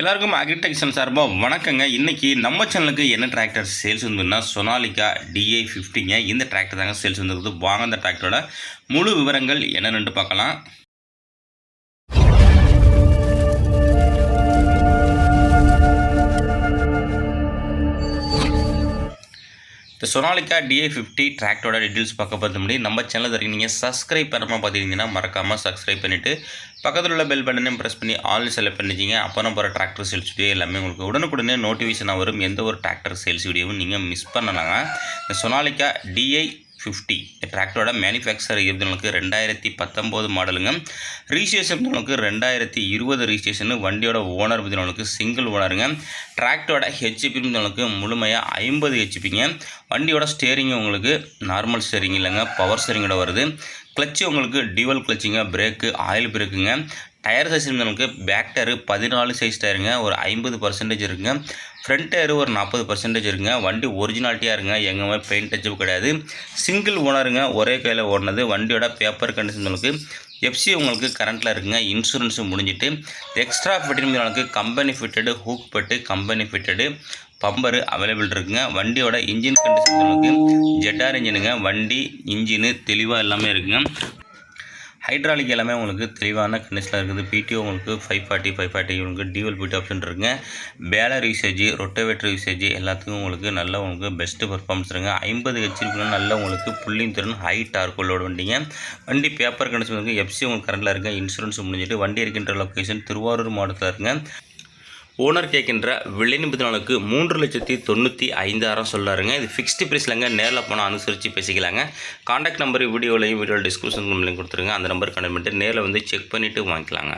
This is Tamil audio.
எல்லாருக்கும் அக்ரிடெக்ஷன் சார்பாக வணக்கங்க. இன்னைக்கு நம்ம சேனலுக்கு என்ன டிராக்டர் சேல்ஸ் வந்துன்னா சொனாலிக்கா டிஏ ஃபிஃப்டிங்க இந்த டிராக்டர் தாங்க சேல்ஸ் வந்துருக்குது. வாங்க அந்த டிராக்டரோட முழு விவரங்கள் என்னென்னு பார்க்கலாம். இந்த சொனாலிக்கா டிஏ ஃபிஃப்டி டிராக்டரோட டீட்டெயில்ஸ் பார்க்க பார்த்து முடியும் நம்ம சேனல் வரைக்கும் நீங்கள் சப்ஸ்கிரைப் பண்ணாமல் பார்த்துக்கிட்டிங்கன்னா மறக்காமல் சப்ஸ்கிரைப் பண்ணிவிட்டு பக்கத்தில் உள்ள பெல் பட்டனையும் ப்ரெஸ் பண்ணி ஆல் செலக்ட் பண்ணிச்சிங்க அப்போ நம்ம போகிற டிராக்டர் சேல்ஸ் வீடியோ எல்லாமே உங்களுக்கு உடனுக்குடனே நோட்டிஃபிகேஷனாக வரும். எந்த ஒரு டிராக்டர் சேல்ஸ் வீடியோவும் நீங்கள் மிஸ் பண்ணலாங்க இந்த சொனாலிக்கா டிஐ ஃபிஃப்டி டிராக்டரோட மேனுஃபேக்சர் இருந்தவங்களுக்கு ரெண்டாயிரத்தி பத்தொம்போது மாடலுங்க ரிஜிஸ்ட்ரேஷன் இருந்தவங்களுக்கு ரெண்டாயிரத்தி இருபது ரிஜிஸ்ட்ரேஷன் வண்டியோட ஓனர் இருந்தவங்களுக்கு சிங்கிள் ஓனருங்க டிராக்டரோட ஹெச்பி இருந்தவங்களுக்கு முழுமையாக ஐம்பது ஹெச்பிங்க வண்டியோட ஸ்டேரிங் உங்களுக்கு நார்மல் ஸ்டேரிங் இல்லைங்க பவர் ஸ்டேரிங்கோட வருது. கிளச்சு உங்களுக்கு டியூவல் கிளச்சிங்க பிரேக்கு ஆயில் பிரேக்குங்க டயர் சைஸ் நமக்கு. பேக் டயரு பதினாலு சைஸ் டயருங்க. ஒரு ஐம்பது பர்சன்டேஜ் இருக்குங்க. ஃப்ரண்ட் டயரு ஒரு நாற்பது பர்சன்டேஜ் இருக்குங்க. வண்டி ஒரிஜினாலிட்டியாக இருங்க எங்கேயுமே பெயிண்ட் டச்சப் கிடையாது. சிங்கிள் ஓனருங்க ஒரே கையில் ஓடினது. வண்டியோட பேப்பர் கண்டிஷன் உங்களுக்கு. எஃப்சி உங்களுக்கு கரண்ட்டில் இருக்குங்க. இன்சூரன்ஸும் முடிஞ்சிட்டு. எக்ஸ்ட்ரா ஃபிட்டிங் உங்களுக்கு கம்பெனி ஃபிட்டடு ஹூக் பட்டு கம்பெனி ஃபிட்டடு பம்பரு அவைலபிள் இருக்குங்க. வண்டியோட இன்ஜின் கண்டிஷன் உங்களுக்கு ஜெட்டார் இன்ஜினுங்க வண்டி இன்ஜினு தெளிவாக எல்லாமே இருக்குங்க. ஹைட்ராலிக் எல்லாமே உங்களுக்கு தெளிவான கண்டிஷனில் இருக்குது. பிடிஓ உங்களுக்கு ஃபைவ் ஃபார்ட்டி ஃபைவ் ஃபார்ட்டி உங்களுக்கு டியூவல் பிடி ஆப்ஷன் இருக்குங்க. பேலர் யூசேஜ் ரொட்டவேட்டர் யூசேஜ் எல்லாத்துக்கும் உங்களுக்கு நல்ல உங்களுக்கு பெஸ்ட்டு பர்ஃபார்மன்ஸ் இருங்க ஐம்பது ஹெச்பிக்கு நல்ல உங்களுக்கு புள்ளிங் திறன் ஹை டார்கோலோட வண்டிங்க. வண்டி பேப்பர் கண்டிஷன் இருக்குது எஃப்சி உங்களுக்கு கரண்டில் இருக்குங்க. இன்சூரன்ஸ் முடிஞ்சிட்டு வண்டி இருக்கின்ற லொக்கேஷன் திருவாரூர் மாவட்டத்தில் இருக்குங்க. ஓனர் கேட்கின்ற விலை நிமிட நாளுக்கு மூன்று லட்சத்தி தொண்ணூற்றி ஐந்தாயிரம் சொல்லாருங்க. இது ஃபிக்ஸ்டு ப்ரைஸ்லங்க நேரில் போனால் அனுசரித்து பேசிக்கலாங்க. காண்டாக்ட் நம்பர் வீடியோலையும் வீடியோ டிஸ்கிரிப்ஷன் லிங்க் கொடுத்துருங்க. அந்த நம்பர் கனெக்ட் பண்ணிட்டு நேரில் வந்து செக் பண்ணிவிட்டு வாங்கிக்கலாங்க.